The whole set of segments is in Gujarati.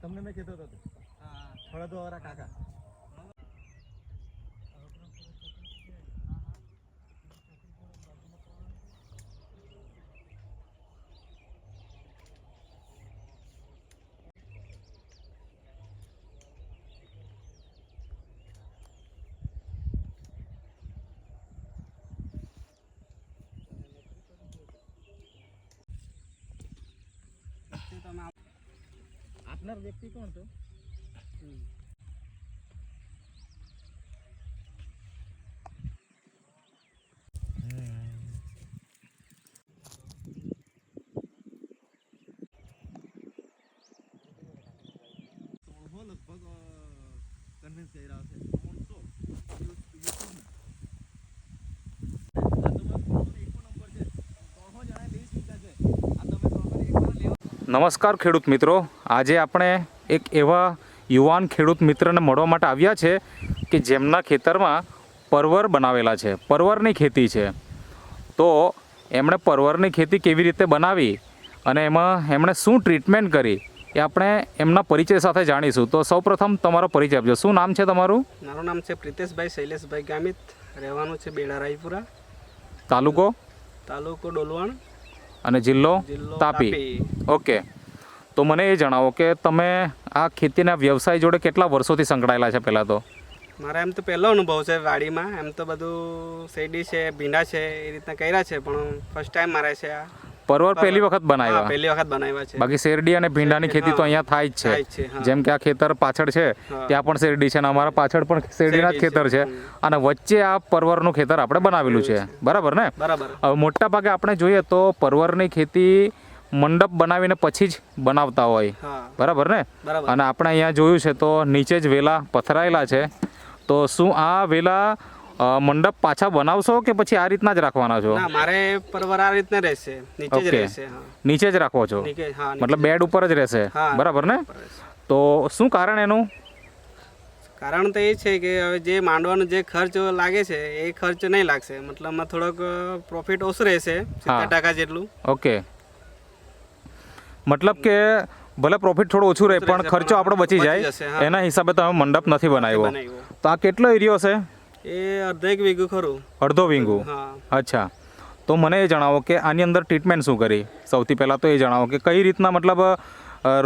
તમને મેં કીધો હતો તે. ફળદવાવાળા કાકા આપનાર વ્યક્તિ કોણ તો? લગભગ કન્વિન્સ થઈ રહ્યા છે ત્રણસો યુટ્યુબમાં આ તમારો ત્રણસો એકનો નંબર છે ત્રણસો જણા લઈ ચૂક્યા છે આ તમે ત્રણસો એકનો લેવા નમસ્કાર ખેડૂત મિત્રો. આજે આપણે એક એવા યુવાન ખેડૂત મિત્રને મળવા માટે આવ્યા છે કે જેમના ખેતરમાં પરવર બનાવેલા છે. પરવરની ખેતી છે. તો એમણે પરવરની ખેતી કેવી રીતે બનાવી અને એમાં એમણે શું ટ્રીટમેન્ટ કરી એ આપણે એમના પરિચય સાથે જાણીશું. તો સૌપ્રથમ તમારો પરિચય આપજો. શું નામ છે તમારું? મારું નામ છે પ્રિતેશભાઈ શૈલેષભાઈ ગામિત. રહેવાનું છે બેડા રાયપુરા. તાલુકો? તાલુકો ડોલવણ. અને જિલ્લો તાપી. ઓકે. તો મને એ જણાવો કે તમે આ ખેતીના વ્યવસાય જોડે કેટલા વર્ષોથી સંકળાયેલા છે પહેલાં તો? મારા એમ તો પહેલો અનુભવ છે વાડીમાં. એમ તો બધું શેરડી છે ભીંડા છે એ રીતના કર્યા છે પણ ફર્સ્ટ ટાઈમ મારે છે આ. પરવર પહેલી વખત બનાવ્યા. પહેલી વખત બનાવ્યા છે. બાકી શેરડી અને ભીંડાની ખેતી તો. અહીંયા થાય જ છે. જેમ કે આ ખેતર પાછળ છે ત્યાં પણ શેરડી છે અને અમારા પાછળ પણ શેરડીના જ ખેતર છે. અને વચ્ચે આ પરવરનું ખેતર આપણે બનાવેલું છે. બરાબર ને? હવે મોટા ભાગે આપણે જોઈએ તો પરવરની ખેતી મંડપ બનાવીને પછી જ બનાવતા હોય. બરાબર ને? અને આપણે અહીંયા જોયું છે તો નીચે જ વેલા પથરાયેલા છે. તો શું આ વેલા મંડપ પાછા બનાવશો કે પછી આ રીતના જ રાખવાના છો? ના મારે પરવર આ રીતના રહેશે. નીચે જ રહેશે નીચે જ રાખવો છો? મતલબ બેડ ઉપર જ રહેશે? બરાબર ને? તો શું કારણ એનું? કારણ તો એ છે કે હવે જે માંડવાનો જે ખર્ચ લાગે છે એ ખર્ચ નહીં લાગશે. મતલબમાં થોડોક પ્રોફિટ ઓછું રહેશે સિત્તેર ટકા જેટલું. ઓકે. મતલબ કે ભલે પ્રોફિટ થોડું ઓછું રહે પણ ખર્ચો આપણો બચી જાય. એના હિસાબે તમે મંડપ નથી બનાવ્યો. બનાવ્યો. તો આ કેટલો એરિયો છે? એ અડધેક વીઘું ખરું. અડધો વીંગુ? હા. અચ્છા. તો મને એ જણાવો કે આની અંદર ટ્રીટમેન્ટ શું કરી? સૌથી પહેલાં તો એ જણાવો કે કઈ રીતના મતલબ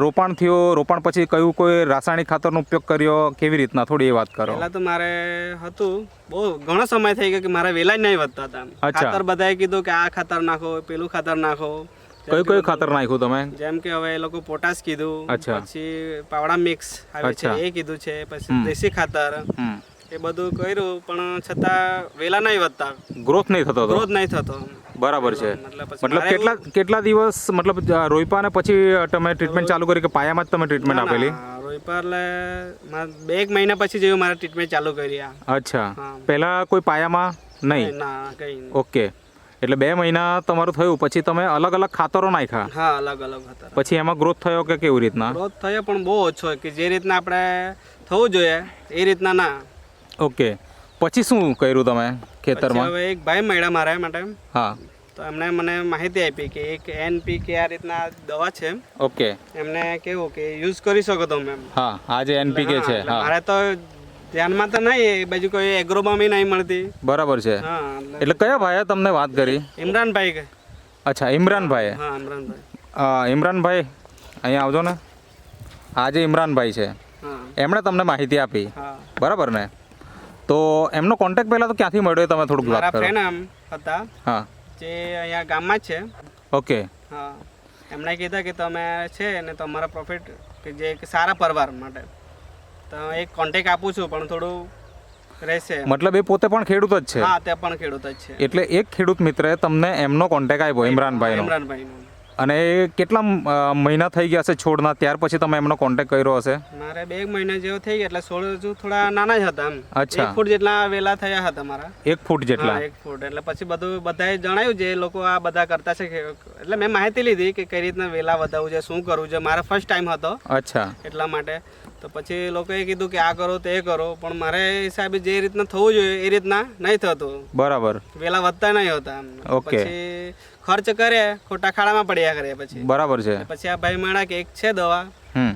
રોપણ થયો? રોપણ પછી કયું કોઈ રાસાયણિક ખાતરનો ઉપયોગ કર્યો? કેવી રીતના? થોડી એ વાત કરો. પહેલા તો મારે હતું. બહુ ઘણો સમય થઈ ગયો કે મારા વેલા જ નહીં વધતા હતા. ખાતર બધાએ કીધું કે આ ખાતર નાખો પેલું ખાતર નાખો. કયું કયું ખાતર નાખ્યું તમે? જેમ કે હવે એ લોકો પોટાશ કીધું. પછી પાવડા મિક્સ આવે છે એ કીધું છે. પછી દેશી ખાતર. એ બધું કર્યું પણ છતાં વેલા નહીં વધતા. ગ્રોથ નહીં થતો ગ્રોથ નહીં થતો. બરાબર છે. મતલબ કેટલા કેટલા દિવસ મતલબ રોઈપા ને પછી તમે ટ્રીટમેન્ટ ચાલુ કરી કે પાયામાં જ તમે ટ્રીટમેન્ટ આપેલી? રોઈપા એટલે મારા બે એક મહિના પછી જેવું મારે ટ્રીટમેન્ટ ચાલુ કરી અચ્છા. પહેલા કોઈ પાયામાં નહીં? ના કઈ ઓકે. એટલે બે મહિના તમારું થયું પછી તમે અલગ અલગ ખાતરો નાખ્યા? હા અલગ અલગ ખાતર. પછી એમાં ગ્રોથ થયો કે કેવી રીતના? ગ્રોથ થયો પણ બહુ ઓછો કે જે રીતના આપણે થવું જોઈએ એ રીતના ના. ઓકે. પછી શું કર્યું તમે ખેતરમાં? હવે એક ભાઈ મળ્યા મારા માટે. હા. તો એમણે મને માહિતી આપી કે એક એનપી કે આ રીતના દવા છે. ઓકે. એમને કેવું કે યુઝ કરી શકો તમે હા હા આ જે એનપીકે છે હા. મારે તો ધ્યાનમાં તો નહીં એ બાજુ કોઈ એગ્રોબામી નહીં મળતી. બરાબર છે. એટલે કયા ભાઈએ તમને વાત કરી? ઇમરાનભાઈ અચ્છા ઇમરાનભાઈ હા ઇમરાનભાઈ. ઇમરાનભાઈ અહીંયા આવજો ને. આ જે ઇમરાનભાઈ છે એમણે તમને માહિતી આપી. બરાબર ને? તો એમનો કોન્ટેક્ટ પહેલાં તો ક્યાંથી મળ્યો તમે થોડુંક વાત મારા કરો. ફ્રેન્ડ આમ હતા. હા. જે અહીંયા ગામમાં જ છે. ઓકે. હા. એમણે કીધા કે તમે છે ને તમારા પ્રોફિટ કે જે એક સારા પરવાર માટે. તો એક કોન્ટેક આપું છું પણ થોડું રહેશે. મતલબ એ પોતે પણ ખેડૂત જ છે. હા તે પણ ખેડૂત જ છે. એટલે એક ખેડૂત મિત્રે તમને એમનો કોન્ટેક્ટ આપ્યો ઇમરાનભાઈનો. ઇમરાનભાઈનું. અને કેટલા મહિના થઈ ગયા છે છોડના? ત્યાર પછી તમે એમનો કોન્ટેક કર્યો હશે? મારે બે મહિના જેવો થઈ ગયા એટલે છોડ હજુ થોડા નાના જ હતા અચ્છા. એક ફૂટ જેટલા વેલા થયા હતા મારા. એક ફૂટ જેટલા? એક ફૂટ. એટલે પછી બધું બધાએ જણાવ્યું જે લોકો આ બધા કરતા છે એટલે મેં માહિતી લીધી કે કઈ રીતના વેલા વધાવું છે શું કરવું છે. મારે ફર્સ્ટ ટાઈમ હતો. અચ્છા. એટલા માટે. તો પછી લોકોએ કીધું કે આ કરો તે કરો. પણ મારે હિસાબે જે રીતના થવું જોઈએ એ રીતના નહીં થતું. બરાબર. વેલા વધતા નહીં હોતા. ઓકે. પછી ખર્ચ કરે ખોટા ખાડામાં પડ્યા કરે પછી. બરાબર છે. પછી આ ભાઈ માણા કે એક છે દવા. હમ.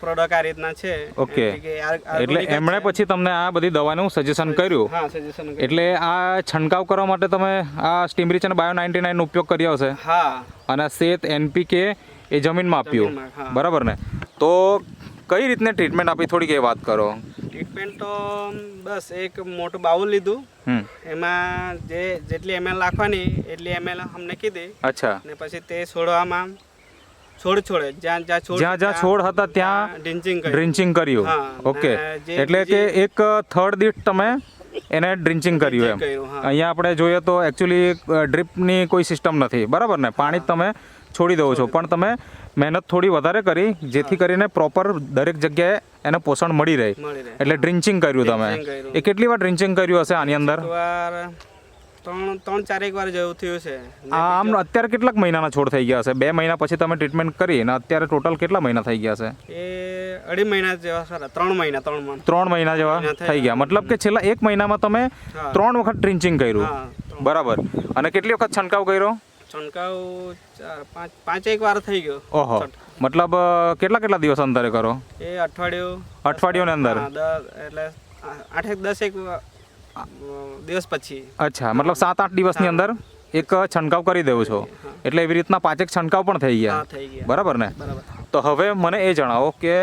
પ્રોડક્ટ આ રીતના છે. Okay. એમ કે આ- આ એટલે એમણે પછી તમને આ બધી દવાનું સજેશન કર્યું. હા સજેશન એટલે આ છંટકાવ કરવા માટે તમે આ સ્ટીમરીચ અને બાયો નાઇન્ટી નાઇનનો ઉપયોગ કર્યો હશે. હા. અને સેત એનપીકે એ જમીનમાં આપ્યું. બરાબર ને? તો કઈ રીતને ટ્રીટમેન્ટ આપી? થોડીક એ વાત કરો. ટ્રીટમેન્ટ તો બસ એક મોટું બાઉલ લીધું. હમ. એમાં જે જેટલી એમએલ નાખવાની એટલી એમએલ અમને કીધી. અચ્છા. ને પછી તે છોડવામાં છોડ છોડે. જ્યાં જ્યાં છોડ જ્યાં જ્યાં છોડ હતા ત્યાં ડ્રિંચિંગ ડ્રિન્ચિંગ કર્યું. ઓકે એટલે કે એક થર્ડ દીઠ તમે એને ડ્રિન્ચિંગ કર્યું એમ. અહીંયા આપણે જોઈએ તો એકચ્યુઅલી ડ્રીપની કોઈ સિસ્ટમ નથી. બરાબર ને? પાણી તમે છોડી દો છો. પણ તમે મહેનત થોડી વધારે કરી જેથી કરીને પ્રોપર દરેક જગ્યાએ એને પોષણ મળી રહે. એટલે ડ્રિન્ચિંગ કર્યું તમે. એ કેટલી વાર ડ્રિન્ચિંગ કર્યું હશે આની અંદર? ત્રણ ત્રણ ચારેક વાર જેવું થયું છે. આમ અત્યારે કેટલાક મહિનાના છોડ થઈ ગયા હશે? બે મહિના પછી તમે ટ્રીટમેન્ટ કરી અને અત્યારે ટોટલ કેટલા મહિના થઈ ગયા છે એ અઢી મહિના જેવા સારા ત્રણ મહિના ત્રણ ત્રણ મહિના જેવા થઈ થઈ ગયા. મતલબ કે છેલ્લા એક મહિનામાં તમે ત્રણ વખત ડ્રિન્ચિંગ કર્યું. બરાબર. અને કેટલી વખત છંટકાવ કર્યો? છંટકાવ ચાર પાંચ પાંચેક વાર થઈ ગયો ઓહો. મતલબ કેટલા કેટલા દિવસ અંતરે કરો? એ અઠવાડિયું. અઠવાડિયાની અંદર? એટલે આઠ આઠેક દસ એક દિવસ પછી. અચ્છા મતલબ સાત આઠ દિવસની અંદર એક છંટકાવ કરી દેવું છો? એટલે એવી રીતના પાંચેક છંટકાવ પણ થઈ ગયા? થઈ બરાબર ને? તો હવે મને એ જણાવો કે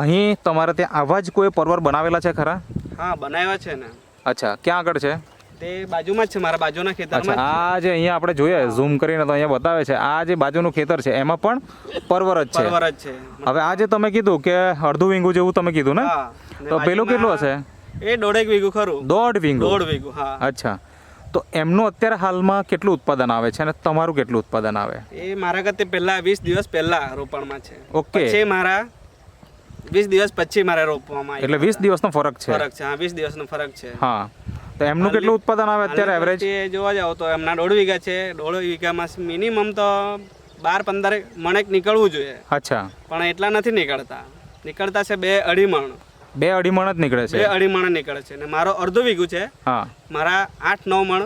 અહીં તમારે ત્યાં આવા જ કોઈ પરવર બનાવેલા છે ખરા? હા બનાવ્યા છે ને. અચ્છા ક્યાં આગળ છે? તે બાજુમાં જ છે મારા બાજુના ખેતરમાં આ જે અહીંયા આપણે જોઈએ ઝૂમ કરીને તો અહીંયા બતાવે છે આ જે બાજુનું ખેતર છે એમાં પણ પરવર જ છે. પરવર જ છે. હવે આ જે તમે કીધું કે અડધું વીંગું જેવું તમે કીધું ને તો પેલું કેટલું હશે? એ દોઢેક વીઘું ખરું. દોઢ વીંગું? દોઢ વીઘું હા. અચ્છા. તો એમનું અત્યારે હાલમાં કેટલું ઉત્પાદન આવે છે અને તમારું કેટલું ઉત્પાદન આવે? એ મારા કરતા પહેલા વીસ દિવસ પહેલા રોપણમાં છે. ઓકે. છે મારા વીસ દિવસ પછી મારે રોપવામાં એટલે વીસ દિવસનો ફરક છે? ફરક છે હા વીસ દિવસનો ફરક છે. હા. તો એમનું કેટલું ઉત્પાદન આવે અત્યારે એવરેજ જોવા જાવ તો એમના દોઢ વીઘા છે. દોઢ વીઘામાં મિનિમમ તો બાર પંદર મણેક નીકળવું જોઈએ. અચ્છા. પણ એટલા નથી નીકળતા. નીકળતા છે બે અઢી મણ. બે અઢી મણ જ નીકળે બે છે અઢી મણ નીકળે છે. અને મારો અડધો વીઘું છે. હા. મારા આઠ નવ મણ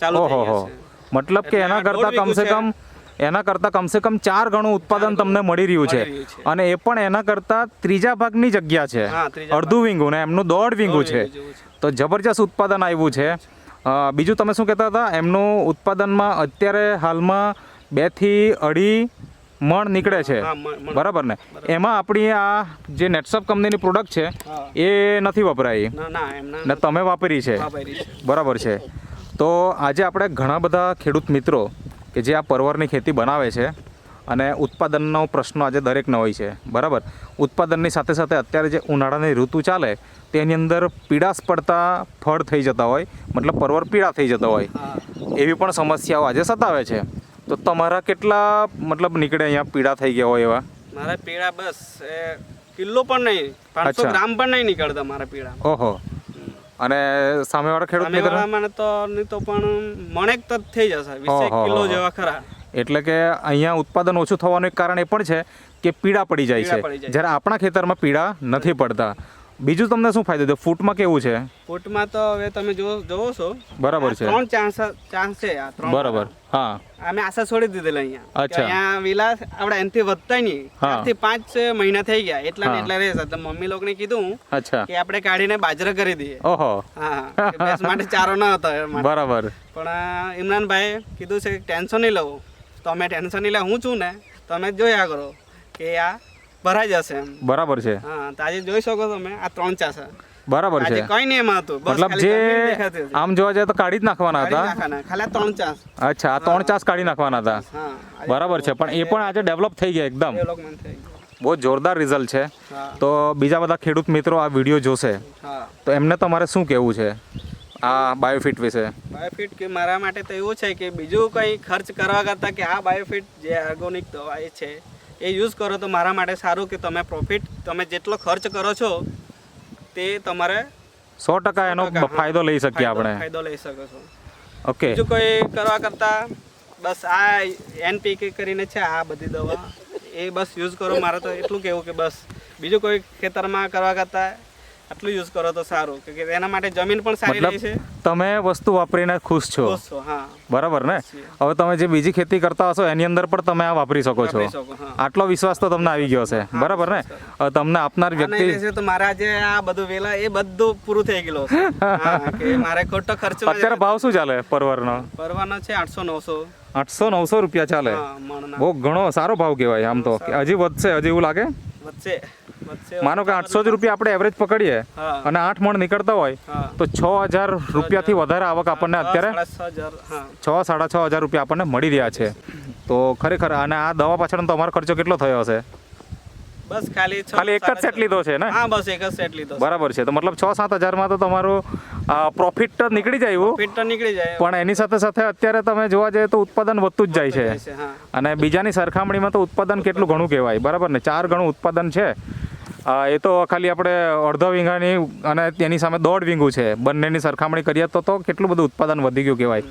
ચાલુ થઈ ગયા છે. મતલબ કે એના કરતા કરતાં કમસે કમ એના કરતાં કમસે કમ ચાર ગણું ઉત્પાદન તમને મળી રહ્યું છે. અને એ પણ એના કરતાં ત્રીજા ભાગની જગ્યા છે. અડધું વીંગું ને એમનું દોઢ વીંગું છે. તો જબરજસ્ત ઉત્પાદન આવ્યું છે. બીજું તમે શું કહેતા હતા? એમનું ઉત્પાદનમાં અત્યારે હાલમાં બેથી અઢી મણ નીકળે છે. બરાબર ને? એમાં આપણી આ જે નેટસપ કંપનીની પ્રોડક્ટ છે એ નથી વપરાઈ. ને તમે વાપરી છે. બરાબર છે. તો આજે આપણે ઘણા બધા ખેડૂત મિત્રો કે જે આ પરવરની ખેતી બનાવે છે અને ઉત્પાદનનો પ્રશ્ન આજે દરેકનો હોય છે. બરાબર? ઉત્પાદનની સાથે સાથે અત્યારે જે ઉનાળાની ઋતુ ચાલે તેની અંદર પીડાશ પડતા ફળ થઈ જતા હોય મતલબ પરવર પીળા થઈ જતા હોય એવી પણ સમસ્યાઓ આજે સતાવે છે. તો તમારા કેટલા મતલબ નીકળે અહીંયા પીળા થઈ ગયા હોય એવા? મારા પીડા બસ એ કિલો પણ નહીં પાંચસો ગ્રામ પણ નહીં નીકળતા મારા પીડા ઓહો. અને સામેવાળા ખેડૂત મિત્ર? તો નહીં તો પણ મણેક તો થઈ જશે ઓહો, કિલો જેવા ખરા. એટલે કે અહીંયા ઉત્પાદન ઓછું થવાનું એક કારણ એ પણ છે કે પીડા પડી જાય છે. જાય. જ્યારે આપણા ખેતરમાં પીડા નથી પડતા. બીજું તમને શું ફાયદો થયો? ફૂટમાં કેવું છે? ફૂટમાં તો હવે તમે જો જોવો છો. બરાબર છે. ત્રણ ચાન્સ ચાન્સ છે આ ત્રણ બરાબર હા. અમે આશા છોડી દીધેલા અહીંયા. અચ્છા. અહીંયા વિલા આપણે એનથી વધતા નહીં. ચારથી પાંચ મહિના થઈ ગયા એટલા ને એટલા રહેશે. તો મમ્મી લોકોને કીધું અચ્છા. કે આપણે કાઢીને બાજરા કરી દઈએ. ઓહો. હા ભેંસ માટે ચારો ન હતો. બરાબર. પણ આ ઇમરાનભાઈ કીધું છે ટેન્શન નહીં લવું. તો અમે ટેન્શન નહીં લે હું છું ને તમે જોયા કરો કે આ ભરાઈ જશે. બરાબર છે. હા તો આજે જોઈ શકો તમે આ ત્રણ ચા છે. બરાબર છે. કઈ નહીં એમાં હતું મતલબ જે. આમ જોવા જાય તો કાઢી જ નાખવાના હતા? ખાલી ત્રણ ચાસ અચ્છા આ ત્રણ ચાસ કાઢી નાખવાના હતા? બરાબર છે પણ એ પણ આજે ડેવલપ થઈ ગયા એકદમ. બહુ જોરદાર રિઝલ્ટ છે. તો બીજા બધા ખેડૂત મિત્રો આ વીડિયો જોશે. તો એમને તમારે શું કહેવું છે આ બાયોફિટ વિશે? બાયોફિટ કે મારા માટે તો એવું છે કે બીજું કંઈ ખર્ચ કરવા કરતાં કે આ બાયોફિટ જે ઓર્ગોનિક દવા એ છે એ યુઝ કરો તો મારા માટે સારું કે તમે પ્રોફિટ તમે જેટલો ખર્ચ કરો છો તે તમારે સો ટકા એનો ફાયદો લઈ શકીએ આપણે. ફાયદો લઈ શકો છો. ઓકે બીજું કોઈ કરવા કરતાં બસ આ એનપીકે કરીને છે આ બધી દવા એ બસ યુઝ કરો મારે તો એટલું કહેવું કે બસ. બીજું કોઈ ખેતરમાં કરવા કરતાં આટલું યુઝ કરો તો સારું. કે એના માટે જમીન પણ સારી રહી છે. તમે વસ્તુ વાપરીને ખુશ છો. બરાબર ને? હવે તમે જે બીજી ખેતી કરતા હશો એની અંદર પણ તમે આ વાપરી શકો છો. આટલો વિશ્વાસ તો તમને આવી ગયો છે બરાબર ને? તમને આપનાર વ્યક્તિ તો મારા જે આ બધું વેલા એ બધું પૂરું થઈ ગયેલું કે મારે ખોટો ખર્ચો અત્યારે ભાવ શું ચાલે પરવરનો? પરવાનો છે આઠસો નવસો. આઠસો નવસો રૂપિયા ચાલે. બહુ ઘણો સારો ભાવ કહેવાય આમ તો. હજી વધશે હજી એવું લાગે? માનો કે આઠસો જ રૂપિયા આપણે એવરેજ પકડીએ અને આઠ મણ નીકળતા હોય તો છ હજાર રૂપિયાથી વધારે આવક આપણને અત્યારે છ છ સાડા છ હજાર રૂપિયા આપણને મળી રહ્યા છે. તો ખરેખર અને આ દવા પાછળનો તમારો ખર્ચો કેટલો થયો હશે? બસ ખાલી ખાલી એક જ સેટ લીધો છે ને? હા બસ એક જ સેટ લીધો બરાબર છે તો મતલબ છ સાત હજારમાં તો તમારું પ્રોફિટ નીકળી જાય એવું? ફીટ તો નીકળી જાય પણ એની સાથે સાથે અત્યારે તમે જોવા જઈએ તો ઉત્પાદન વધતું જ જાય છે. અને બીજાની સરખામણીમાં તો ઉત્પાદન કેટલું ઘણું કહેવાય બરાબર ને? ચાર ગણું ઉત્પાદન છે. એ તો ખાલી આપણે અડધો વીંઘાની અને તેની સામે દોઢ વીંઘું છે. બંનેની સરખામણી કરીએ તો તો કેટલું બધું ઉત્પાદન વધી ગયું કહેવાય.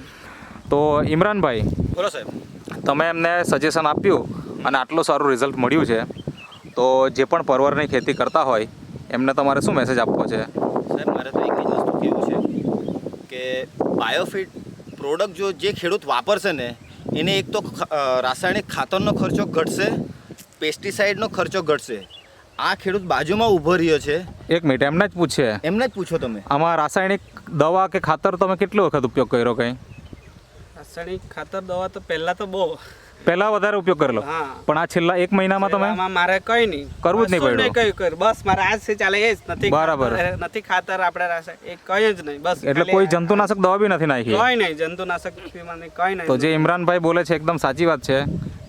તો ઇમરાનભાઈ બોલો સાહેબ. તમે એમને સજેશન આપ્યું અને આટલું સારું રિઝલ્ટ મળ્યું છે. તો જે પણ પરવરની ખેતી કરતા હોય એમને તમારે શું મેસેજ આપવો છે? સાહેબ મારે તો એક જ વસ્તુ કહેવું છે કે બાયોફિટ પ્રોડક્ટ જો જે ખેડૂત વાપરશે ને એને એક તો રાસાયણિક ખાતરનો ખર્ચો ઘટશે પેસ્ટિસાઇડનો ખર્ચો ઘટશે. આ ખેડૂત બાજુમાં ઊભો રહ્યો છે. એક મિનિટ એમને જ પૂછે એમને જ પૂછો તમે. આમાં રાસાયણિક દવા કે ખાતર તમે કેટલી વખત ઉપયોગ કર્યો કંઈ? રાસાયણિક ખાતર દવા તો પહેલાં તો બહુ. પહેલા વધારે ઉપયોગ કરેલો. પણ આ છેલ્લા એક મહિનામાં તમે મારે કઈ નહીં. કરવું જ નહીં પડ્યું. કઈ કર બસ મારે આજથી ચાલે એ જ. નથી બરાબર. નથી ખાતર આપણે રાસે એ કઈ જ નહીં. બસ એટલે કોઈ જંતુનાશક દવા બી નથી નાખી. કઈ નહીં. જંતુનાશક મને કઈ નહીં. તો જે ઇમરાનભાઈ બોલે છે એકદમ સાચી વાત છે.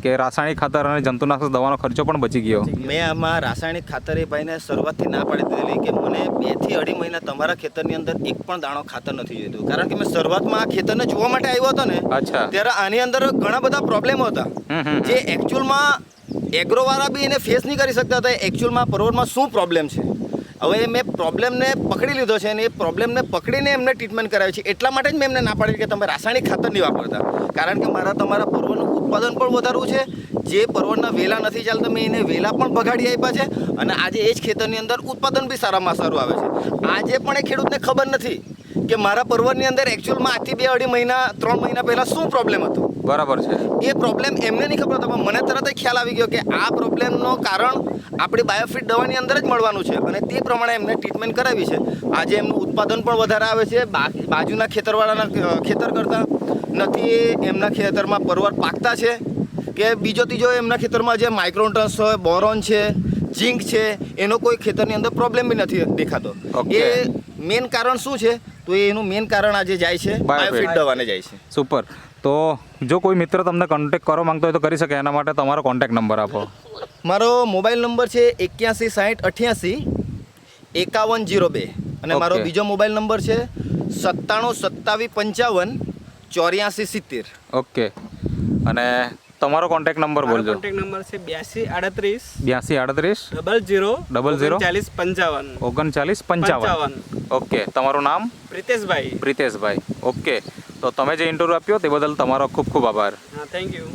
કે રાસાયણિક ખાતર અને જંતુનાશક દવાનો ખર્ચો પણ બચી ગયો. મેં આમાં રાસાયણિક ખાતર એ ભાઈને શરૂઆતથી ના પાડી દીધેલી કે મને બેથી અઢી મહિના તમારા ખેતરની અંદર એક પણ દાણો ખાતર નથી જોઈતું. કારણ કે મેં શરૂઆતમાં આ ખેતરને જોવા માટે આવ્યો હતો ને અચ્છા. ત્યારે આની અંદર ઘણા બધા પ્રોબ્લેમો હતા. જે એકચ્યુઅલમાં એગ્રોવાળા બી એને ફેસ નહીં કરી શકતા હતા એકચ્યુઅલમાં પરોવરમાં શું પ્રોબ્લેમ છે? હવે મેં પ્રોબ્લેમને પકડી લીધો છે અને એ પ્રોબ્લેમને પકડીને એમને ટ્રીટમેન્ટ કરાવી છે. એટલા માટે જ મેં એમને ના પાડી કે તમે રાસાયણિક ખાતર નહીં વાપરતા. કારણ કે મારા તમારા પર્વનું ઉત્પાદન પણ વધારવું છે. જે પર્વના વેલા નથી ચાલતા, મેં એને વેલા પણ બગાડી આપ્યા છે અને આજે એ જ ખેતરની અંદર ઉત્પાદન બી સારામાં સારું આવે છે. આજે પણ એ ખેડૂતને ખબર નથી કે મારા પર્વતની અંદર એકચ્યુઅલમાં આજથી બે અઢી મહિના, ત્રણ મહિના પહેલાં શું પ્રોબ્લેમ હતો? બરાબર છે. એ પ્રોબ્લેમ એમને નહીં ખબર હતો પણ મને તરત જ ખ્યાલ આવી ગયો કે આ પ્રોબ્લેમનો કારણ આપણી બાયોફિટ દવાની અંદર જ મળવાનું છે અને તે પ્રમાણે એમને ટ્રીટમેન્ટ કરાવી છે. આજે એમનું ઉત્પાદન પણ વધારે આવે છે બાજુના ખેતરવાળાના ખેતર કરતાં નથી એમના ખેતરમાં પરવર પાકતા છે કે બીજો ત્રીજો એમના ખેતરમાં જે માઇક્રોન્ટન્સ હોય બોરોન છે ઝીંક છે એનો કોઈ ખેતરની અંદર પ્રોબ્લેમ બી નથી દેખાતો. એ મેઇન કારણ શું છે? તો એનું મેઇન કારણ આજે જાય છે બાયોફિટ દવાને જાય છે. સુપર તો જો કોઈ મિત્ર તમને કોન્ટેક્ટ કરવા માંગતો હોય તો કરી શકે એના માટે તમારો કોન્ટેક નંબર આપો. મારો મોબાઈલ નંબર છે એક્યાસી સાઠ અઠ્યાસી એકાવન જીરો બે. અને મારો બીજો મોબાઈલ નંબર છે સત્તાણું સત્તાવીસ પંચાવન ચોર્યાસી સિત્તેર. ઓકે. અને તમારો કોન્ટેક્ટ નંબર બોલજો. કોન્ટેક્ટ નંબર છે બ્યાસી આડત્રીસ બ્યાસી આડત્રીસ ડબલ જીરો ડબલ ઝીરો ચાલીસ પંચાવન. ઓગણચાલીસ પંચાવન. ઓકે. તમારું નામ? પ્રિતેશભાઈ. પ્રિતેશભાઈ. ઓકે. તો તમે જે ઇન્ટરવ્યૂ આપ્યો તે બદલ તમારો ખૂબ ખૂબ આભાર. Thank you